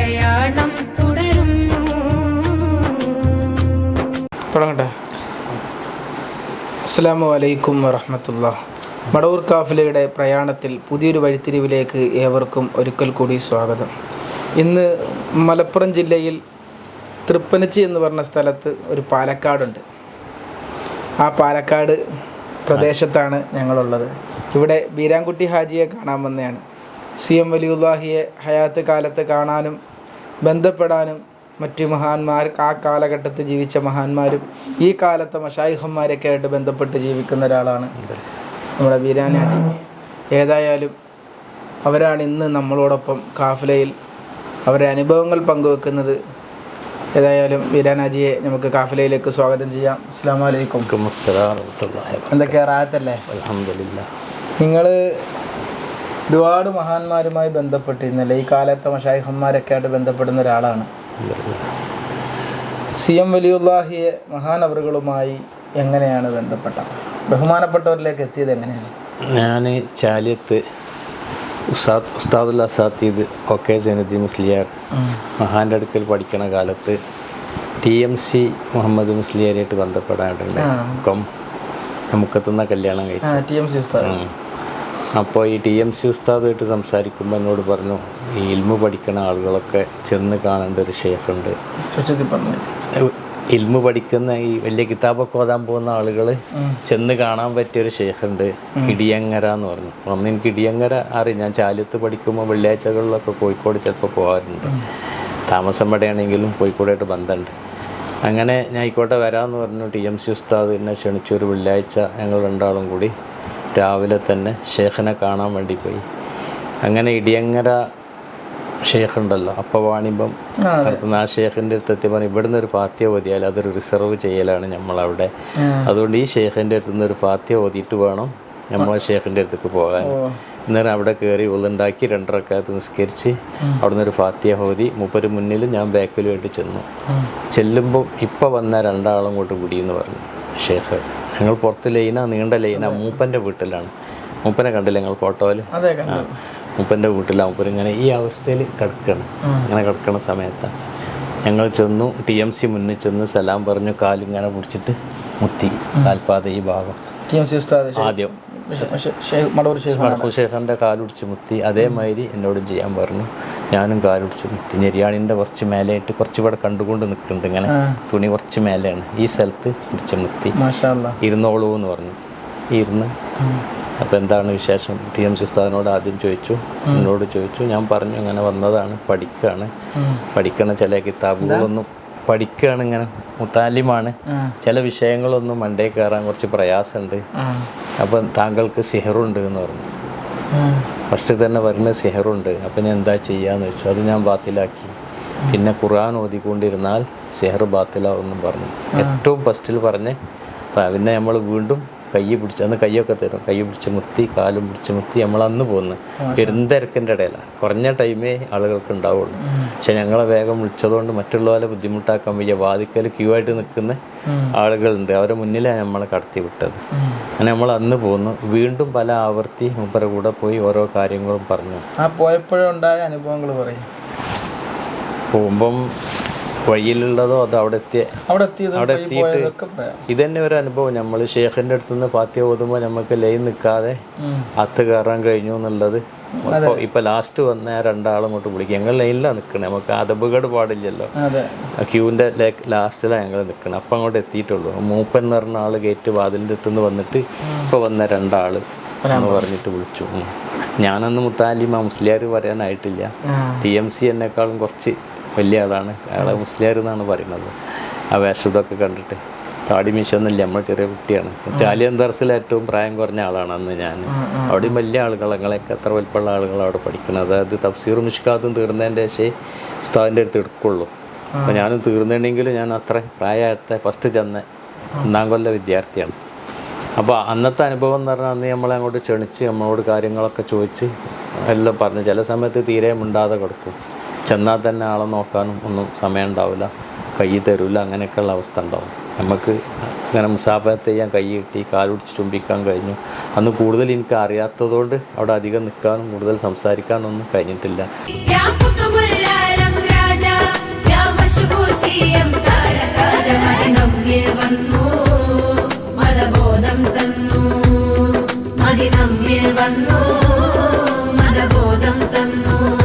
പ്രയാണം തുടരുന്നു. തുടങ്ങട്ടെ. അസ്സാം വലൈക്കും വറഹമത്തുള്ള മടവൂർ കാഫിലയുടെ പ്രയാണത്തിൽ പുതിയൊരു വഴിത്തിരിവിലേക്ക് ഏവർക്കും ഒരിക്കൽ കൂടി സ്വാഗതം. ഇന്ന് മലപ്പുറം ജില്ലയിൽ തൃപ്പനച്ചി എന്ന് പറഞ്ഞ സ്ഥലത്ത് ഒരു പാലക്കാടുണ്ട്. ആ പാലക്കാട് പ്രദേശത്താണ് ഞങ്ങളുള്ളത്. ഇവിടെ ബീരാൻകുട്ടി ഹാജിയെ കാണാൻ വന്നതാണ്. സി എം വലിയുല്ലാഹിയെ ഹയാത്ത് കാലത്ത് കാണാനും ബന്ധപ്പെടാനും മറ്റു മഹാന്മാർ ആ കാലഘട്ടത്തിൽ ജീവിച്ച മഹാന്മാരും ഈ കാലത്തെ മഷായിഹന്മാരൊക്കെ ആയിട്ട് ബന്ധപ്പെട്ട് ജീവിക്കുന്ന ഒരാളാണ് നമ്മുടെ ബീരാൻ ഏതായാലും അവരാണ് ഇന്ന് നമ്മളോടൊപ്പം കാഫിലയിൽ അവരുടെ അനുഭവങ്ങൾ പങ്കുവെക്കുന്നത്. ഏതായാലും ബീരാൻ നമുക്ക് കാഫിലയിലേക്ക് സ്വാഗതം ചെയ്യാം. അസ്സാം വലൈക്കും എന്തൊക്കെയാ റാത്തല്ലേ അലഹമില്ല നിങ്ങൾ ഒരുപാട് മഹാന്മാരുമായി ബന്ധപ്പെട്ടിരുന്നില്ല. ഈ കാലത്തെ മഷായിഹന്മാരൊക്കെ ആയിട്ട് ബന്ധപ്പെടുന്ന ഒരാളാണ്. സി എം വലിയുല്ലാഹിയെ മഹാനവറുകളുമായി എങ്ങനെയാണ് ബന്ധപ്പെട്ട ബഹുമാനപ്പെട്ടവരിലേക്ക് എത്തിയത് എങ്ങനെയാണ്? ഞാൻ ചാലിയത്ത് ഉസ്താദ് ഉസ്താദുല്ല സാത്തീദ് ഒക്കെ ജനതി മുസ്ലിയാർ മഹാന്റെ അടുക്കൽ പഠിക്കണ കാലത്ത് ടി എം സി മുഹമ്മദ് മുസ്ലിയാരായിട്ട് ബന്ധപ്പെടാനായിട്ടുണ്ട് ഇപ്പം നമുക്കെത്തുന്ന കല്യാണം കഴിച്ചു. ടി എം സി ഉസ്താദ്. അപ്പോൾ ഈ ടി എം സി ഉസ്താദുമായിട്ട് സംസാരിക്കുമ്പോൾ എന്നോട് പറഞ്ഞു ഈ ഇൽമു പഠിക്കുന്ന ആളുകളൊക്കെ ചെന്ന് കാണേണ്ട ഒരു ഷേഫുണ്ട് ഇൽമു പഠിക്കുന്ന ഈ വലിയ കിതാബൊക്കെ ഓതാൻ പോകുന്ന ആളുകൾ ചെന്ന് കാണാൻ പറ്റിയ ഒരു ഷേഖുണ്ട് ഇടിയങ്ങര എന്ന് പറഞ്ഞു. അന്ന് എനിക്ക് ഇടിയങ്ങര അറിയാം. ഞാൻ ചാലിയത്ത് പഠിക്കുമ്പോൾ വെള്ളിയാഴ്ചകളിലൊക്കെ കോഴിക്കോട് ചിലപ്പോൾ പോകാറുണ്ട്. താമസം പടയാണെങ്കിലും കോഴിക്കോടായിട്ട് ബന്ധമുണ്ട്. അങ്ങനെ ഞാൻ ആയിക്കോട്ടെ വരാമെന്ന് പറഞ്ഞു. ടി എം സി ഉസ്താദ് എന്നെ ക്ഷണിച്ചു. ഒരു വെള്ളിയാഴ്ച ഞങ്ങൾ രണ്ടാളും കൂടി രാവിലെ തന്നെ ഷേഖിനെ കാണാൻ വേണ്ടി പോയി. അങ്ങനെ ഇടിയങ്ങര ഷേഖ് ഉണ്ടല്ലോ അപ്പോൾ വാണിമ്പം നടത്തുന്ന ആ ഷേഖിന്റെ അടുത്ത് എത്തി പറഞ്ഞു ഇവിടുന്ന് ഒരു ഫാത്തിയ ഓതിയാൽ അതൊരു റിസർവ് ചെയ്യലാണ് നമ്മളവിടെ അതുകൊണ്ട് ഈ ഷേഖിന്റെ അടുത്ത് നിന്ന് ഒരു ഫാത്തിയ ഓതിയിട്ട് വേണം നമ്മൾ ഷേഖിന്റെ അടുത്തേക്ക് പോകാൻ. അന്നേരം അവിടെ കയറി ഉള്ളുണ്ടാക്കി രണ്ടരക്കാലത്ത് നിസ്കരിച്ച് അവിടെ ഒരു ഫാത്തിയ ഓതി മുപ്പര് മുന്നിലും ഞാൻ ബാക്കിലുമായിട്ട് ചെന്നു. ചെല്ലുമ്പോൾ ഇപ്പം വന്ന രണ്ടാളും കൂട്ട് കൂടിയെന്ന് പറഞ്ഞു ഷേഖ് ഞങ്ങൾ പുറത്ത് ലൈന നീണ്ട ലൈന. മൂപ്പന്റെ വീട്ടിലാണ്. മൂപ്പനെ കണ്ടില്ല ഞങ്ങൾ ഫോട്ടോയിൽ മൂപ്പന്റെ വീട്ടിലാണ് മൂപ്പർ ഇങ്ങനെ ഈ അവസ്ഥയിൽ കിടക്കണം. ഇങ്ങനെ കിടക്കണ സമയത്താണ് ഞങ്ങൾ ചെന്നു ടി എം സി മുന്നിൽ ചെന്ന് സലാം പറഞ്ഞു കാലിങ്ങനെ പിടിച്ചിട്ട് മുത്തി. കാൽപാത ഈ ഭാഗം. ആദ്യം. മടവൂർ മടപ്പുശേഖറിന്റെ കാലുടിച്ച് മുത്തി. അതേമാതിരി എന്നോട് ചെയ്യാൻ പറഞ്ഞു. ഞാനും കാലുടിച്ച് തിഞ്ഞിരിയാണിന്റെ ഞെരിയാണിന്റെ കുറച്ച് മേലെയായിട്ട് കുറച്ച് ഇവിടെ കണ്ടുകൊണ്ട് നിൽക്കുന്നുണ്ട് ഇങ്ങനെ. തുണി കുറച്ച് മേലെയാണ്. ഈ സ്ഥലത്ത് പിടിച്ച് അല്ലാ ഇരുന്നോളൂ എന്ന് പറഞ്ഞു. ഇരുന്ന്. അപ്പം എന്താണ് വിശേഷം? ടി എം സി ഉസ്താദിനോട് ആദ്യം ചോദിച്ചു. എന്നോട് ചോദിച്ചു. ഞാൻ പറഞ്ഞു അങ്ങനെ വന്നതാണ്. പഠിക്കുകയാണ് പഠിക്കണ ചില കിതാബുകളൊന്നും പഠിക്കുകയാണ് ഇങ്ങനെ മുത്താലിമാണ്. ചില വിഷയങ്ങളൊന്നും മണ്ടേ കയറാൻ കുറച്ച് പ്രയാസമുണ്ട്. അപ്പം താങ്കൾക്ക് സിഹറുണ്ട് എന്ന് പറഞ്ഞു. ഫസ്റ്റ് തന്നെ വരുന്ന സെഹറുണ്ട്. അപ്പം ഞാൻ എന്താ ചെയ്യാന്ന് വെച്ചു. അത് ഞാൻ ബാത്തിലാക്കി. പിന്നെ ഖുർആൻ ഓതിക്കൊണ്ടിരുന്നാൽ സെഹർ ബാത്തിലാവുമെന്നും പറഞ്ഞു. ഏറ്റവും ഫസ്റ്റിൽ പറഞ്ഞ് പിന്നെ നമ്മൾ വീണ്ടും കൈ പിടിച്ച് അന്ന് കൈയൊക്കെ തരും. കൈ പിടിച്ച് മുത്തി കാലും പിടിച്ച് മുത്തി നമ്മൾ അന്ന് പോകുന്നു പെരുന്തിരക്കിന്റെ ഇടയിലാണ് കുറഞ്ഞ ടൈമേ ആളുകൾക്ക് ഉണ്ടാവുള്ളൂ. പക്ഷെ ഞങ്ങളെ വേഗം വിളിച്ചതുകൊണ്ട് മറ്റുള്ളവരെ ബുദ്ധിമുട്ടാക്കാൻ വയ്യ. വാതിക്കൽ ക്യൂ ആയിട്ട് നിൽക്കുന്ന ആളുകളുണ്ട്. അവരെ മുന്നിലാണ് നമ്മളെ കടത്തി വിട്ടത്. അങ്ങനെ നമ്മൾ അന്ന് പോന്നു. വീണ്ടും പല ആവർത്തി മൂപ്പരെ കൂടെ പോയി ഓരോ കാര്യങ്ങളും പറഞ്ഞു. ആ പോയപ്പോഴുണ്ടായ അനുഭവങ്ങൾ പറയും. പോകുമ്പം വഴിയിലുള്ളതോ അത് അവിടെ എത്തിയ അവിടെ അവിടെ എത്തിയിട്ട് ഇതന്നെ ഒരു അനുഭവം. നമ്മൾ ഷേഖിന്റെ അടുത്ത് നിന്ന് പാത്തിയ ഓതുമ്പോൾ നമുക്ക് ലൈൻ നിൽക്കാതെ അത്ത് കയറാൻ കഴിഞ്ഞു എന്നുള്ളത്. അപ്പോൾ ഇപ്പം ലാസ്റ്റ് വന്ന രണ്ടാളും ഇങ്ങോട്ട് വിളിക്കും. ഞങ്ങൾ ലൈനിലാണ് നിൽക്കണേ നമുക്ക് അതപകട പാടില്ലല്ലോ. ക്യൂവിന്റെ ലാസ്റ്റിലാണ് ഞങ്ങൾ നിൽക്കണം അപ്പം അങ്ങോട്ട് എത്തിയിട്ടുള്ളൂ. മൂപ്പൻ എന്ന് പറഞ്ഞ ആൾ ഗേറ്റ് വാതിലിന്റെ അടുത്തുനിന്ന് വന്നിട്ട് ഇപ്പോൾ വന്ന രണ്ടാൾ എന്ന് പറഞ്ഞിട്ട് വിളിച്ചു. ഞാനന്ന് മുത്താലിമ മുസ്ലിയാർ പറയാനായിട്ടില്ല. ടി എം സി എന്നെക്കാളും കുറച്ച് വലിയ ആളാണ് അയാളെ മുസ്ലിയാർ എന്നാണ് പറയുന്നത്. ആ വേഷതൊക്കെ കണ്ടിട്ട്. താടി മീശൊന്നുമില്ല നമ്മൾ ചെറിയ കുട്ടിയാണ്. ചാലിയൻ ദർസിൽ ഏറ്റവും പ്രായം കുറഞ്ഞ ആളാണ് അന്ന് ഞാൻ അവിടെയും വലിയ ആളുകൾ ഞങ്ങളെയൊക്കെ എത്ര വലിപ്പമുള്ള ആളുകൾ അവിടെ പഠിക്കുന്നത്. അതായത് തഫ്സീറും മിഷ്കാത്തും തീർന്നതിന്റെ ശേഷം ഉസ്താദിന്റെ അടുത്ത് എടുക്കുള്ളൂ. അപ്പോൾ ഞാനും തീർന്നിട്ടുണ്ടെങ്കിൽ ഞാൻ അത്ര പ്രായത്തെ ഫസ്റ്റ് ചെന്ന ഒന്നാം കൊല്ല വിദ്യാർത്ഥിയാണ്. അപ്പോൾ അന്നത്തെ അനുഭവം എന്ന് പറഞ്ഞാൽ അന്ന് നമ്മളെ അങ്ങോട്ട് ക്ഷണിച്ച് നമ്മളോട് കാര്യങ്ങളൊക്കെ ചോദിച്ച് എല്ലാം പറഞ്ഞു. ചില സമയത്ത് തീരെ മിണ്ടാതെ കിടക്കും. ചെന്നാൽ തന്നെ ആളെ നോക്കാനും ഒന്നും സമയം ഉണ്ടാവില്ല. കൈ തരില്ല അങ്ങനെയൊക്കെയുള്ള അവസ്ഥ ഉണ്ടാവും. നമുക്ക് ഇങ്ങനെ മുസാഫത്ത് ചെയ്യാൻ കൈ കിട്ടി കാലുടിച്ച് ചുംബിക്കാൻ കഴിഞ്ഞു. അന്ന് കൂടുതൽ എനിക്ക് അറിയാത്തതുകൊണ്ട് അവിടെ അധികം നിൽക്കാനും കൂടുതൽ സംസാരിക്കാനൊന്നും കഴിഞ്ഞിട്ടില്ല. തന്നു.